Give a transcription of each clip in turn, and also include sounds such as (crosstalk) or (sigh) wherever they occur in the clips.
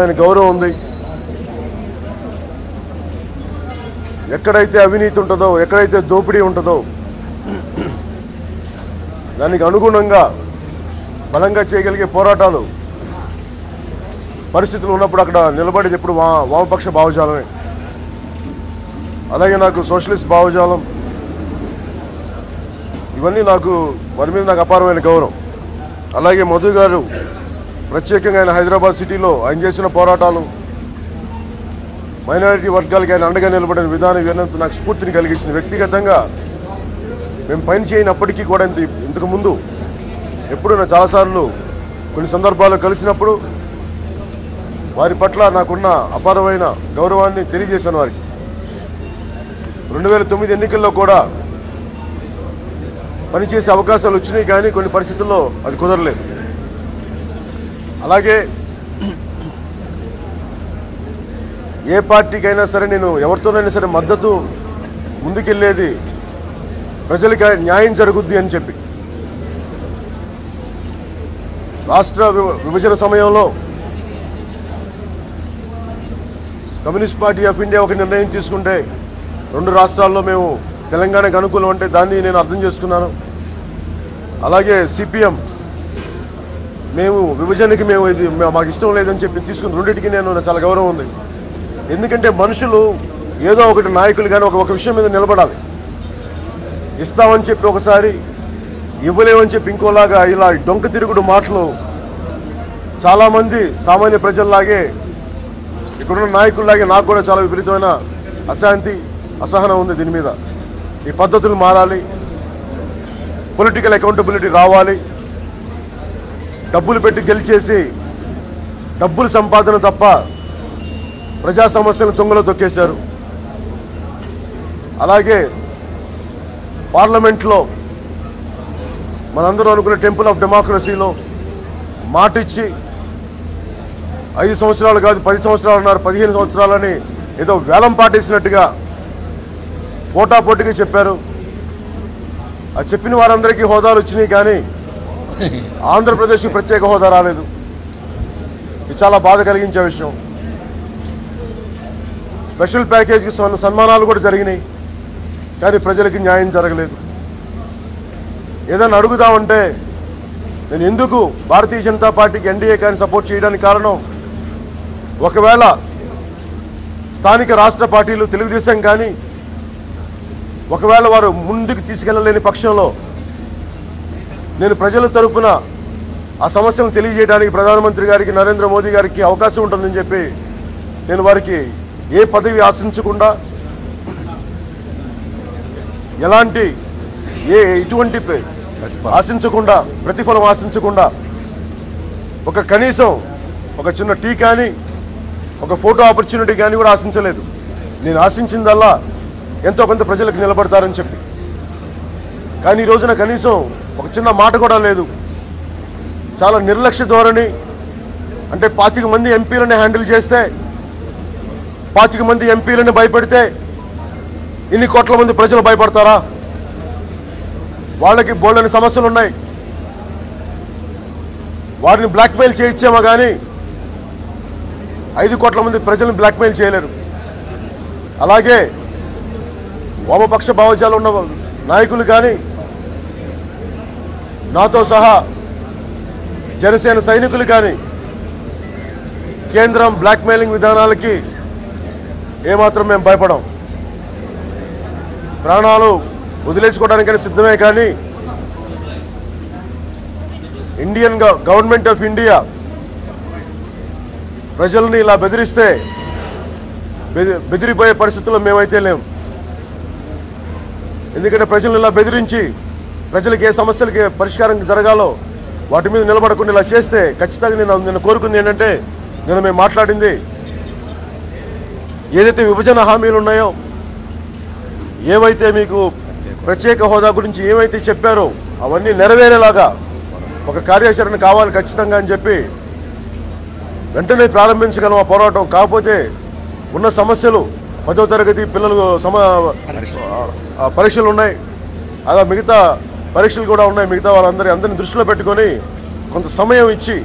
ఆయన గౌరవం ఉంది. ఎక్కడైతే అవినీతి ఉంటుందో ఎక్కడైతే దోపిడీ ఉంటుందో దానికి అనుగుణంగా బలంగా చేయగలిగే పోరాటాలు పరిస్థితులు ఉన్నప్పుడు అక్కడ నిలబడేది ఎప్పుడు వా వామపక్ష భావజాలమే. అలాగే నాకు సోషలిస్ట్ భావజాలం. ఇవన్నీ నాకు వారి మీద నాకు అపారమైన గౌరవం. అలాగే మధు గారు ప్రత్యేకంగా ఆయన హైదరాబాద్ సిటీలో ఆయన చేసిన పోరాటాలు మైనారిటీ వర్గాలకి ఆయన అండగా నిలబడిన విధానం ఇవన్నంత నాకు స్ఫూర్తిని కలిగించిన వ్యక్తిగతంగా మేము పని చేయనప్పటికీ కూడా ఇంత ఇంతకుముందు ఎప్పుడు నేను చాలాసార్లు కొన్ని సందర్భాల్లో కలిసినప్పుడు వారి పట్ల నాకున్న అపారమైన గౌరవాన్ని తెలియజేశాను వారికి. రెండు వేల తొమ్మిది ఎన్నికల్లో కూడా పనిచేసే అవకాశాలు వచ్చినాయి కానీ కొన్ని పరిస్థితుల్లో అది కుదరలేదు. అలాగే ఏ పార్టీకైనా సరే నేను ఎవరితోనైనా సరే మద్దతు ముందుకెళ్ళేది ప్రజలకి న్యాయం జరుగుద్ది అని చెప్పి. రాష్ట్ర విభ- విభజన సమయంలో కమ్యూనిస్ట్ పార్టీ ఆఫ్ ఇండియా ఒక నిర్ణయం తీసుకుంటే రెండు రాష్ట్రాల్లో మేము తెలంగాణకు అనుకూలం అంటే దాన్ని నేను అర్థం చేసుకున్నాను. అలాగే సిపిఎం మేము విభజనకి మేము ఇది మా- మాకు ఇష్టం లేదని చెప్పి తీసుకుని రెండింటికి నేను నాకు చాలా గౌరవం ఉంది. ఎందుకంటే మనుషులు ఏదో ఒకటి నాయకులు కానీ ఒక ఒక విషయం మీద నిలబడాలి. ఇస్తామని చెప్పి ఒకసారి ఇవ్వలేమని చెప్పి ఇంకోలాగా ఇలా డొంక తిరుగుడు మాటలు చాలామంది సామాన్య ప్రజల్లాగే ఇక్కడున్న నాయకుల్లాగే నాకు కూడా చాలా విపరీతమైన అశాంతి అసహనం ఉంది దీని మీద. ఈ పద్ధతులు మారాలి. పొలిటికల్ అకౌంటబిలిటీ రావాలి. డబ్బులు పెట్టి గెలిచేసి డబ్బులు సంపాదన తప్ప ప్రజా సమస్యలను తుంగలో తొక్కేశారు. అలాగే పార్లమెంట్లో మనందరూ అనుకున్న టెంపుల్ ఆఫ్ డెమోక్రసీలో మాటిచ్చి ఐదు సంవత్సరాలు కాదు పది సంవత్సరాలు అన్నారు పదిహేను సంవత్సరాలని ఏదో వేలం పాటేసినట్టుగా పోటాపోటీగా చెప్పారు. ఆ చెప్పిన వారందరికీ హోదాలు వచ్చినాయి కానీ ఆంధ్రప్రదేశ్కి ప్రత్యేక హోదా రాలేదు. ఇది చాలా బాధ కలిగించే విషయం. స్పెషల్ ప్యాకేజీకి సన్మానాలు కూడా జరిగినాయి. కానీ ప్రజలకి న్యాయం జరగలేదు. ఏదైనా అడుగుదామంటే నేను ఎందుకు భారతీయ జనతా పార్టీకి ఎన్డీఏ కానీ సపోర్ట్ చేయడానికి కారణం? ఒకవేళ స్థానిక రాష్ట్ర పార్టీలు తెలుగుదేశం కానీ ఒకవేళ వారు ముందుకు తీసుకెళ్ళలేని పక్షంలో నేను ప్రజల తరపున ఆ సమస్యను తెలియజేయడానికి ప్రధానమంత్రి గారికి నరేంద్ర మోదీ గారికి అవకాశం ఉంటుందని చెప్పి నేను వారికి ఏ పదవి ఆశించకుండా ఎలాంటి ఏ ఇటువంటి ఆశించకుండా ప్రతిఫలం ఆశించకుండా ఒక కనీసం ఒక చిన్న టీ కానీ ఒక ఫోటో ఆపర్చునిటీ కానీ కూడా ఆశించలేదు. నేను ఆశించిందల్లా ఎంతో కొంత ప్రజలకు నిలబడతారని చెప్పి. కానీ ఈ రోజున కనీసం ఒక చిన్న మాట కూడా లేదు. చాలా నిర్లక్ష్య ధోరణి. అంటే పాతిక మంది ఎంపీలని హ్యాండిల్ చేస్తే పాతిక మంది ఎంపీలని భయపెడితే ఇన్ని కోట్ల మంది ప్రజలు భయపడతారా? వాళ్ళకి బోల్డని సమస్యలు ఉన్నాయి. వారిని బ్లాక్మెయిల్ చేయించామా కానీ ఐదు కోట్ల మంది ప్రజలను బ్లాక్మెయిల్ చేయలేరు. అలాగే వామపక్ష భావజాలు ఉన్న నాయకులు కానీ నాతో సహా జనసేన సైనికులు కానీ కేంద్రం బ్లాక్మెయిలింగ్ విధానాలకి ఏమాత్రం మేము భయపడం. ప్రాణాలు వదిలేసుకోవడానికైనా సిద్ధమే కానీ ఇండియన్ గవర్నమెంట్ ఆఫ్ ఇండియా ప్రజల్ని ఇలా బెదిరిస్తే బెదిరిపోయే పరిస్థితుల్లో మేమైతే లేం. ఎందుకంటే ప్రజలను ఇలా బెదిరించి ప్రజలకు ఏ సమస్యలకి పరిష్కారం జరగాలో వాటి మీద నిలబడకుండా ఇలా చేస్తే ఖచ్చితంగా నేను నేను కోరుకుంది ఏంటంటే నేను మేము మాట్లాడింది ఏదైతే విభజన హామీలు ఉన్నాయో ఏవైతే మీకు ప్రత్యేక హోదా గురించి ఏమైతే చెప్పారో అవన్నీ నెరవేరేలాగా ఒక కార్యాచరణ కావాలి ఖచ్చితంగా అని చెప్పి వెంటనే ప్రారంభించగలం ఆ పోరాటం. కాకపోతే ఉన్న సమస్యలు పదో తరగతి పిల్లలు సమ పరీక్షలు ఉన్నాయి. అలా మిగతా పరీక్షలు కూడా ఉన్నాయి మిగతా వాళ్ళందరి అందరిని దృష్టిలో పెట్టుకొని కొంత సమయం ఇచ్చి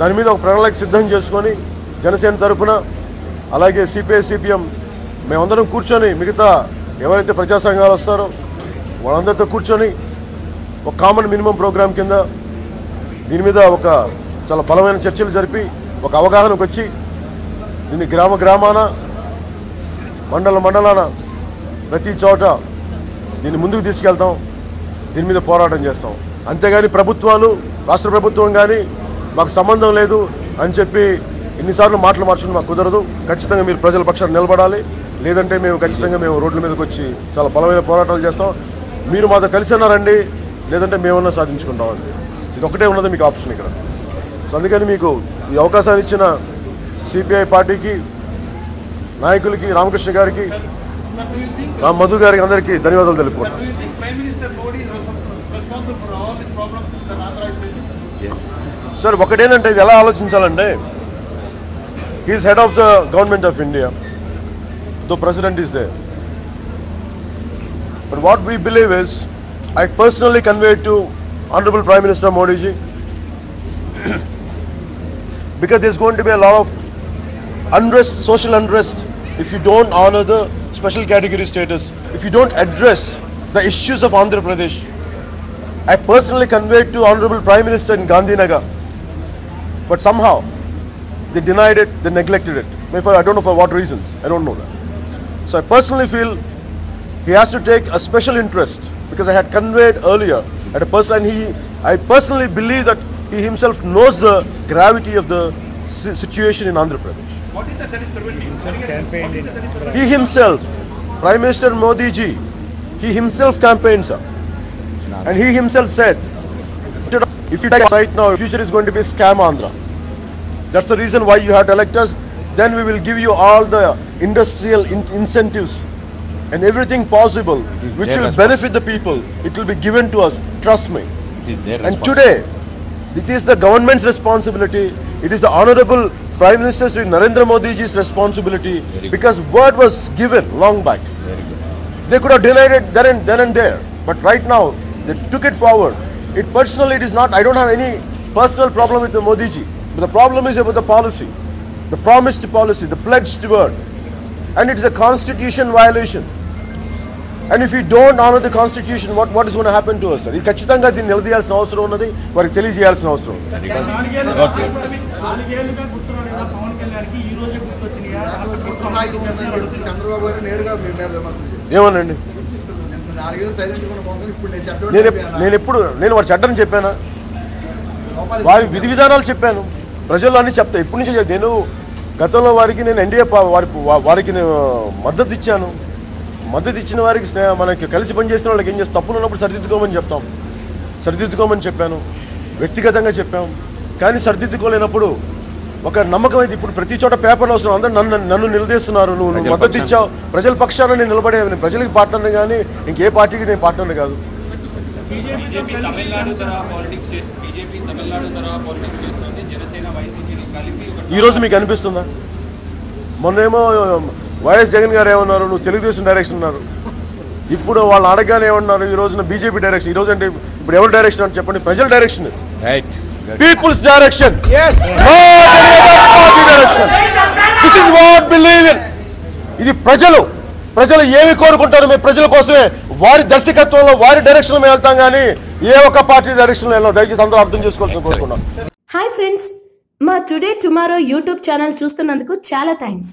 దాని మీద ఒక ప్రణాళిక సిద్ధం చేసుకొని జనసేన తరఫున అలాగే సిపిఐ సిపిఎం మేమందరం కూర్చొని మిగతా ఎవరైతే ప్రజా సంఘాలు వస్తారో వాళ్ళందరితో కూర్చొని ఒక కామన్ మినిమం ప్రోగ్రామ్ కింద దీని మీద ఒక చాలా బలమైన చర్చలు జరిపి ఒక అవగాహనకు వచ్చి దీన్ని గ్రామ గ్రామాన మండల మండలాన ప్రతి చోట దీన్ని ముందుకు తీసుకెళ్తాం. దీని మీద పోరాటం చేస్తాం. అంతేగాని ప్రభుత్వాలు రాష్ట్ర ప్రభుత్వం కానీ మాకు సంబంధం లేదు అని చెప్పి ఇన్నిసార్లు మాటలు మార్చడం మాకు కుదరదు. ఖచ్చితంగా మీరు ప్రజల పక్షాన్ని నిలబడాలి. లేదంటే మేము ఖచ్చితంగా మేము రోడ్ల మీదకి వచ్చి చాలా బలమైన పోరాటాలు చేస్తాం. మీరు మాతో కలిసి ఉన్నారండి లేదంటే మేమన్నా సాధించుకుంటామండి ఇది ఒకటే ఉన్నది మీకు ఆప్షన్ ఇక్కడ. సో అందుకని మీకు ఈ అవకాశాన్ని ఇచ్చిన సిపిఐ పార్టీకి నాయకులకి రామకృష్ణ గారికి Now, Madhu Gari, under ki, Delhi Prime Minister Modi is responsible for all the problems in the Yes. Sir, what can I tell you? Allah Chinchalan Day. He is head of the government of India. The president is there. But what we believe is, I personally convey to Honorable Prime Minister Modi ji, (clears throat) because there's going to be a lot of unrest, social unrest, if you don't honor the special category status, if you don't address the issues of Andhra Pradesh. I personally conveyed to Honorable Prime Minister in Gandhinagar, but somehow they denied it, they neglected it. Maybe I don't know for what reasons, I don't know that. So I personally feel he has to take a special interest because I had conveyed earlier at a person he I personally believe that he himself knows the gravity of the situation in Andhra Pradesh. What is that that is preventing? Himself campaigned in He himself, Prime Minister Modi ji, he himself campaigned, sir. And he himself said, if you take right now, future is going to be scam Andhra. That's the reason why you have electors. Then we will give you all the industrial in- incentives and everything possible which will benefit the people. It will be given to us. Trust me. It is their And today, it is the government's responsibility. It is the honorable Prime Minister Sri Narendra Modi ji's responsibility because word was given long back. They could have denied it then and then and there, but right now they took it forward. It personally, it is not. I don't have any personal problem with the Modi ji, but the problem is about the policy, the promised policy, the pledged word, and it is a constitution violation. And if we don't honor the constitution, what, what is going to happen to us? Sir? ఇది ఖచ్చితంగా దీన్ని నిలదీయాల్సిన అవసరం ఉన్నది. వారికి తెలియజేయాల్సిన అవసరం ఉంది. ఏమనండి? నేను నేను ఎప్పుడు నేను వారి చట్టం చెప్పానా? వారి విధి విధానాలు చెప్పాను. ప్రజలు అన్ని చెప్తా. ఇప్పటి నుంచి నేను గతంలో వారికి నేను ఎన్డీఏ వారికి నేను మద్దతు ఇచ్చాను. మద్దతు ఇచ్చిన వారికి స్నేహ మనకి కలిసి పనిచేసిన వాళ్ళకి ఏం చేస్తాం? తప్పులు ఉన్నప్పుడు సరిదిద్దుకోమని చెప్తాం. సరిదిద్దుకోమని చెప్పాను. వ్యక్తిగతంగా చెప్పాం. కానీ సరిదిద్దుకోలేనప్పుడు ఒక నమ్మకం అయితే ఇప్పుడు ప్రతి చోట పేపర్లో వస్తున్నాం. అందరూ నన్ను నన్ను నిలదీస్తున్నారు. నువ్వు నువ్వు ప్రజల మద్దతు. ఇచ్చావు. ప్రజల పక్షాన నేను నిలబడే నేను ప్రజలకి పార్ట్నర్ని కానీ ఇంకే పార్టీకి నేను పార్ట్నర్ని కాదు. బీజేపీ తమిళనాడు తరహా పాలిటిక్స్ చేస్తుంది బీజేపీ తమిళనాడు తరహా పాలిటిక్స్ చేస్తుంది జనసేన వైసీపీని కలిపి ఒక ఈ రోజు మీకు అనిపిస్తుందా? మొన్నేమో వైఎస్ జగన్ గారు ఏమన్నారు? నువ్వు తెలుగుదేశం డైరెక్షన్ ఉన్నారు. ఇప్పుడు వాళ్ళు అడగానే ఏమన్నారు? ఈ రోజున బీజేపీ డైరెక్షన్ ఈ రోజు అంటే ఇప్పుడు ఎవరి డైరెక్షన్ అని చెప్పండి? ప్రజల direction. People's direction direction this is what believe in ఇది ప్రజలు. ప్రజలు ఏమి కోరుకుంటారు? మేము ప్రజల కోసమే. వారి దర్శకత్వంలో వారి డైరెక్షన్ మేము వెళ్తాం కానీ ఏ ఒక్క పార్టీ డైరెక్షన్ వెళ్ళాం దయచేసి అందరూ అర్థం చేసుకోవాల్సిన కోరుకున్నాం హాయ్ ఫ్రెండ్స్ మా టుడే టుమారో యూట్యూబ్ ఛానల్ చూస్తున్నందుకు చాలా థ్యాంక్స్